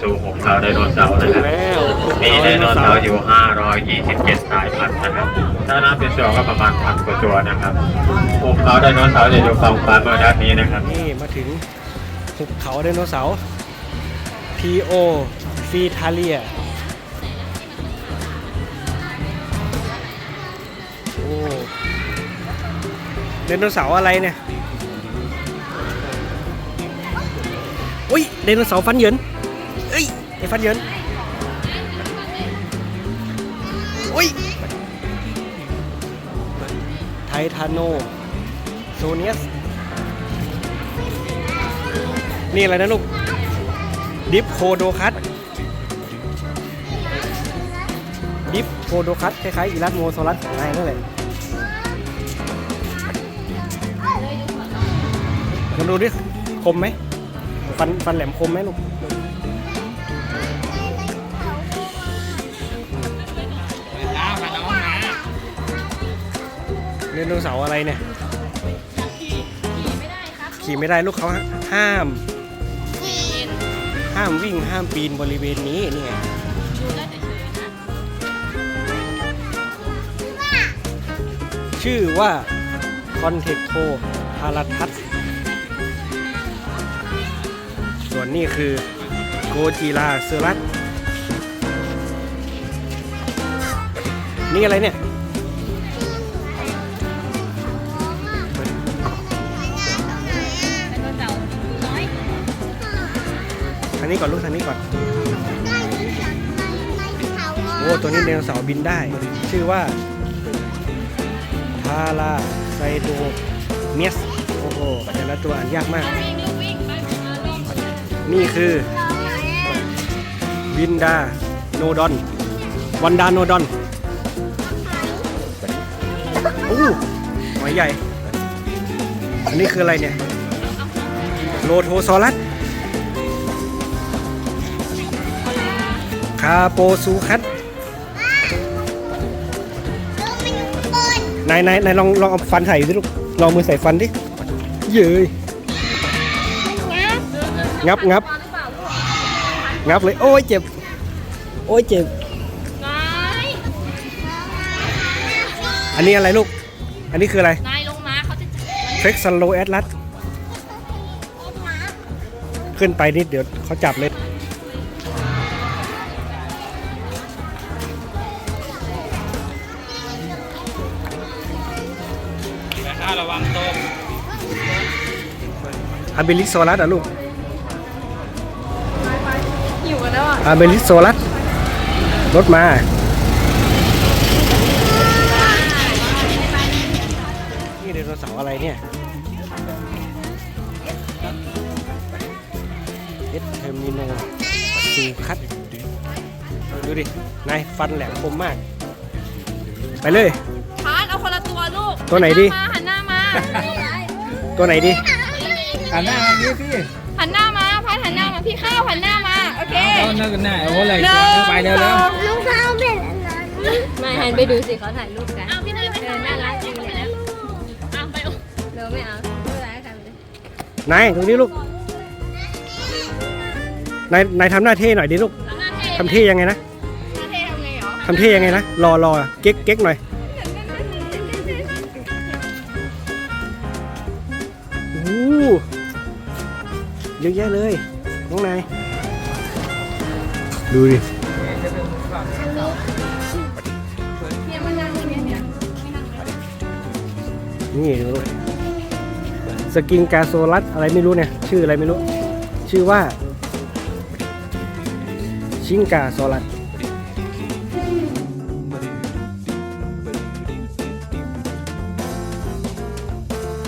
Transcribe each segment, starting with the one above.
สู่หุบเขาไดโนเสาร์นะครับมีไดโนเสาร์ร์อยู่ 527 สายพันธุ์นะครับ ถ้านับเป็นตัวก็ประมาณพันกว่าตัวนะครับหุบเขาไดโนเสาร์จะอยู่ฝั่งขวามือด้านนี้นะครับนี่มาถึงภูเขาไดโนเสาร์ P.O. ฟีทาเลียโอ้ไดโนเสาร์อะไรเนี่ย อุ้ยไดโนเสาร์ฟันเหยิน ฟันเยินอุ้ยไททานโนโซเนียส นี่อะไรนะลูก ดิฟโคโดคัตดิฟโคโดคัตคล้ายๆอีรัสโมโซลัสของนายนั่นแหละมาดูดิ คมไหม ฟันฟันแหลมคมไหมลูก เรนโนเสาร์อะไรเนี่ยขี่ไม่ได้ลูกเขาห้าม ห้ามวิ่งห้ามปีนบริเวณนี้นี่ไงชื่อว่าคอนเทกโทพาราทัสส่วนนี้คือโกจิลาเซอรัสนี่อะไรเนี่ย นี้ก่อนลูกทางนี้ก่อน โอ้ ตัวนี้ไดโนเสาร์บินได้ ชื่อว่าพาราไซโดเมียส โอ้โหแต่ละตัวอ่านยากมาก นี่คือบินดาโนดอนวันดาโนดอนโอ้หอยใหญ่ อันนี้คืออะไรเนี่ย โลโทซอรัส คาโปซูคัตนายนายนายลองลองเอาฟันใส่ดิลูกลองมือใส่ฟันดิ เย้ยงับงับงับเลย โอ้ยเจ็บ โอ้ยเจ็บ อันนี้อะไรลูก อันนี้คืออะไร นายลงมาเขาจะจับเฟกซันโลแอตลัสขึ้นไปนิดเดี๋ยวเขาจับเลย อาเบลิโซลัสอะลูกหิวกันแล้วอะอาเบลิโซลัสรถมานี่ไดโนเสาร์อะไรเนี่ยเอสเทอร์มิโนซูคัตดูดิ นายฟันแหลมคมมาก ไปเลยพาร์ทเอาคนละตัวลูกตัวไหนดี หันหน้ามา ตัวไหนดี อันหน้ามาดิพี่หันหน้ามาพาร์ทหันหน้ามาพี่ข้าวหันหน้ามาโอเคเอาหน้ากันหน้าโอ้โหไหลหนึ่เสียงไปเร็วสแล้อวงลูกเขาเป็นอันนั้นไม่หันไปดูสิเขาถ่ายรูปกันเอาพี่เนยไปเออน่ารักจริงเลยนะเอาไปเอาเดี๋ยวไม่เอาไม่เป็นไรกันเลยนายตรงนี้ลูกนายนายทำหน้าเท่หน่อยดิลูกแล้วหน้าเท่ทำเท่ยังไงนะหน้าเท่ทำไงเหรอทำเท่ยังไงนะรอรอเก๊กเก๊กหน่อย เยอะแยะเลยน้องนายดูดิเนี่ยมันนั่งอย่างเงี้ยเนี่ยนี่ดูลูกสกิงกาโซลัสอะไรไม่รู้เนี่ย ชื่ออะไรไม่รู้ ชื่อว่า ชิงกาโซลัส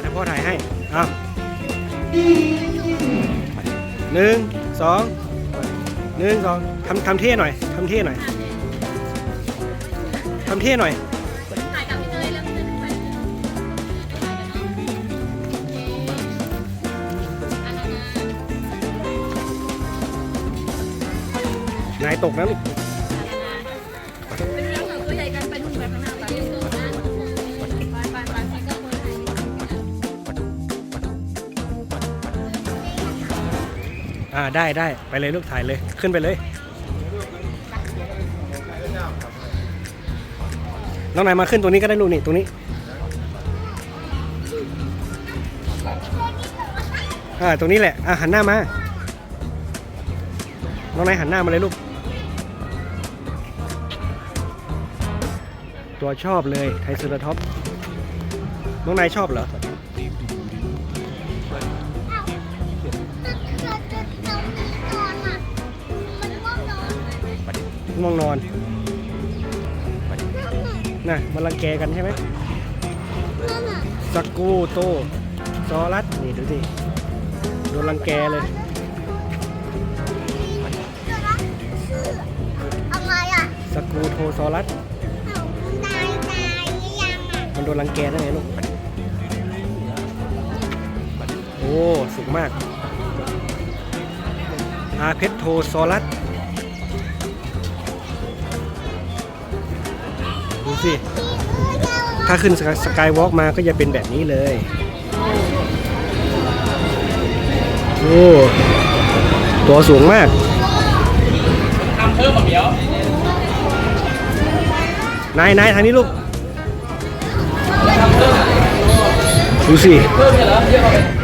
เดี๋ยวพ่อถ่ายให้เอา หนึ่งสองหนึ่งสองทำทำเท่หน่อยทำเท่หน่อยทำเท่หน่อยถ่ายกับพี่เนยแล้วพี่เนยไปนายตกนะลูก ได้ได้ไปเลยลูกถ่ายเลยขึ้นไปเลย น้องนายมาขึ้นตรงนี้ก็ได้ลูกนี่ตรงนี้อ่าตรงนี้แหละอะหันหน้ามา น้องนายหันหน้ามาเลยลูก ตัวชอบเลยไทเซอร์ท็อป น้องนายชอบเหรอ ง่วงนอนน่ะมันรังแกกันใช่ไหมสกูโตซอรัสนี่ดูสิโดนรังแกเลยอะไรอะสกูโทซอรัสตายตายหรือยังอะมันโดนรังแกได้ไงลูกโอ้สุกมากอาเพชโทซอรัส สิ ถ้าขึ้นสกายวอล์กมาก็จะเป็นแบบนี้เลย โอ้ ตัวสูงมากทำเพิ่มมาเดี๋ยวนายนายทางนี้ลูก ดูสิเพิ่มเนี่ยเหรอเยอะกว่าไป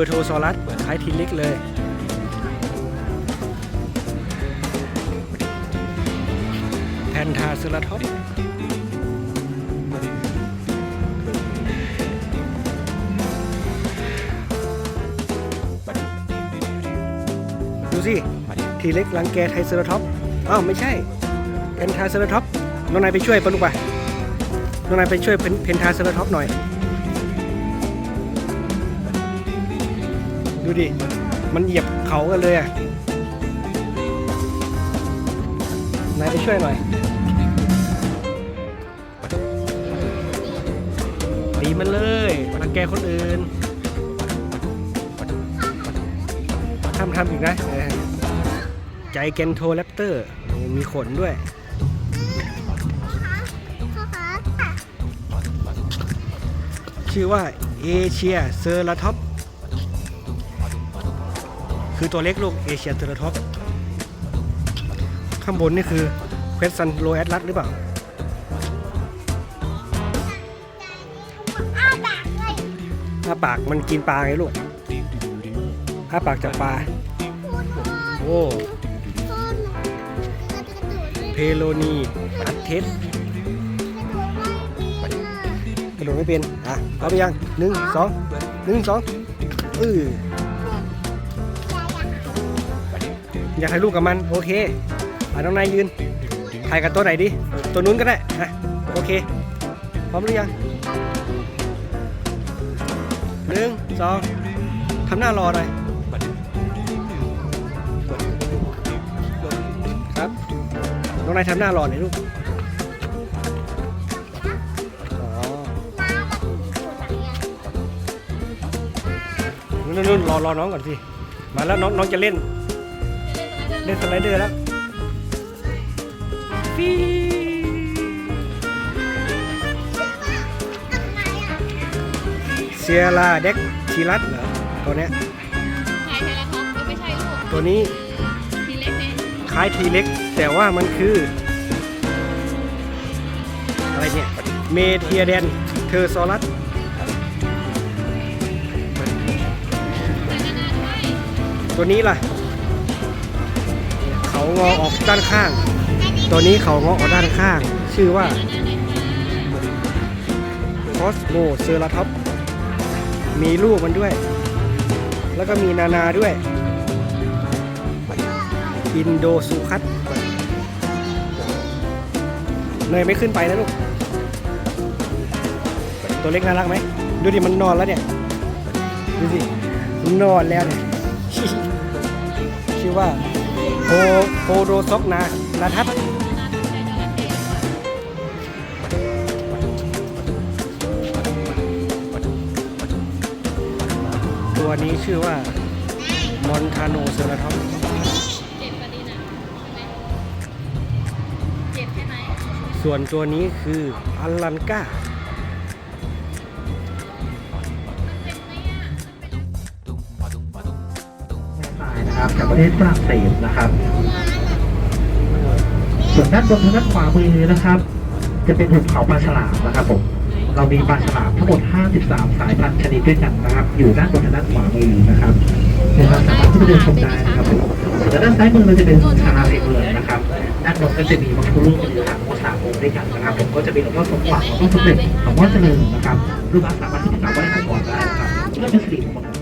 อันเบอร์โทรซอรัสคล้ายทีเล็กเลยแพนทาเซราท็อปดูสิ ทีเล็กรังแกไทเซราท็อปอ้าวไม่ใช่เพนทาเซราท็อปน้องนายไปช่วยปะลูกปะน้องนายไปช่วยเพนทาเซราท็อปหน่อย ดูดิ มันเหยียบเขากันเลยอะนายไปช่วยหน่อยตีมันเลยรังแกคนอื่นทำทำอีกนะใจเกนโทแรปเตอร์มีขนด้วยชื่อว่าเอเชียเซอร์ลาท็อป คือตัวเล็กลูกเอเชียเซอร์ลท็อปข้างบนนี่คือเควสซันโรแอตลัสหรือเปล่าอ้าปากมันกินปลาไงลูกอ้าปากจากปลา โอ้พ่อหเพโลนีอัดเทสกระโดดไม่เป็น อะ เอาไปยังหนึ่งสองหนึ่งสองเออ อยากถ่ายรูปกับมัน โอเคอะน้องนายยืน ถ่ายกับตัวไหนดีตัวนู้นก็ได้อะโอเค พร้อมหรือยังหนึ่งสองทำหน้ารอหน่อยครับ น้องนายทำหน้ารอหน่อยลูกอ๋อนู่นนู่นรอรอน้องก่อนสิ มาแล้วน้องน้องจะเล่น เล่นสไลเดอร์แล้วฟีเซียร่าเด็กทีรัสเหรอตัวเนี้ยใช่ใช่แล้วครับก็ไม่ใช่ลูกตัวนี้ทีเล็กเนี่ยคล้ายทีเล็ก แต่ว่ามันคือ อะไรเนี่ย เมเทียเดนเทอร์ซอรัสตัวนี้ล่ะเขา งอออกด้านข้าง ตัวนี้เขางอออกด้านข้าง ชื่อว่าคอสโมเซอร์ลาท็อปมีลูกมันด้วย แล้วก็มีนานาด้วยอินโดซูคัตเนยไม่ขึ้นไปนะลูก ตัวเล็กน่ารักไหม ดูดิมันนอนแล้วเนี่ย ดูสินอนแล้วเนี่ย ชื่อว่า โคโพโดซกนานะครับตัวนี้ชื่อว่ามอนทาโนเซอร์ท็อปส่วนตัวนี้คืออัลลันกา นะครับจากประเทศฝรั่งเศสนะครับ ส่วนด้านบนทางด้านขวามือนะครับ จะเป็นหุบเขาปลาฉลามนะครับผมเรามีปลาฉลามทั้งหมด 53 สายพันธุ์ชนิดด้วยกันนะครับ อยู่ด้านบนทางด้านขวามือนะครับเดี๋ยวเราสามารถที่จะเดินชมได้นะครับผมส่วนด้านซ้ายมือเราจะเป็นชาลาเมืองนะครับด้านบนก็จะมีพระพุรูปหรือหางมดสามองค์ด้วยกันนะครับ ผมก็จะมีหลวงพ่อสมหวังหลวงพ่อสมเด็จหลวงพ่อเจริญนะครับรูปลักษณ์สามารถที่จะกราบไหว้ขอพรได้นะครับเพื่อเป็นสิริมงคล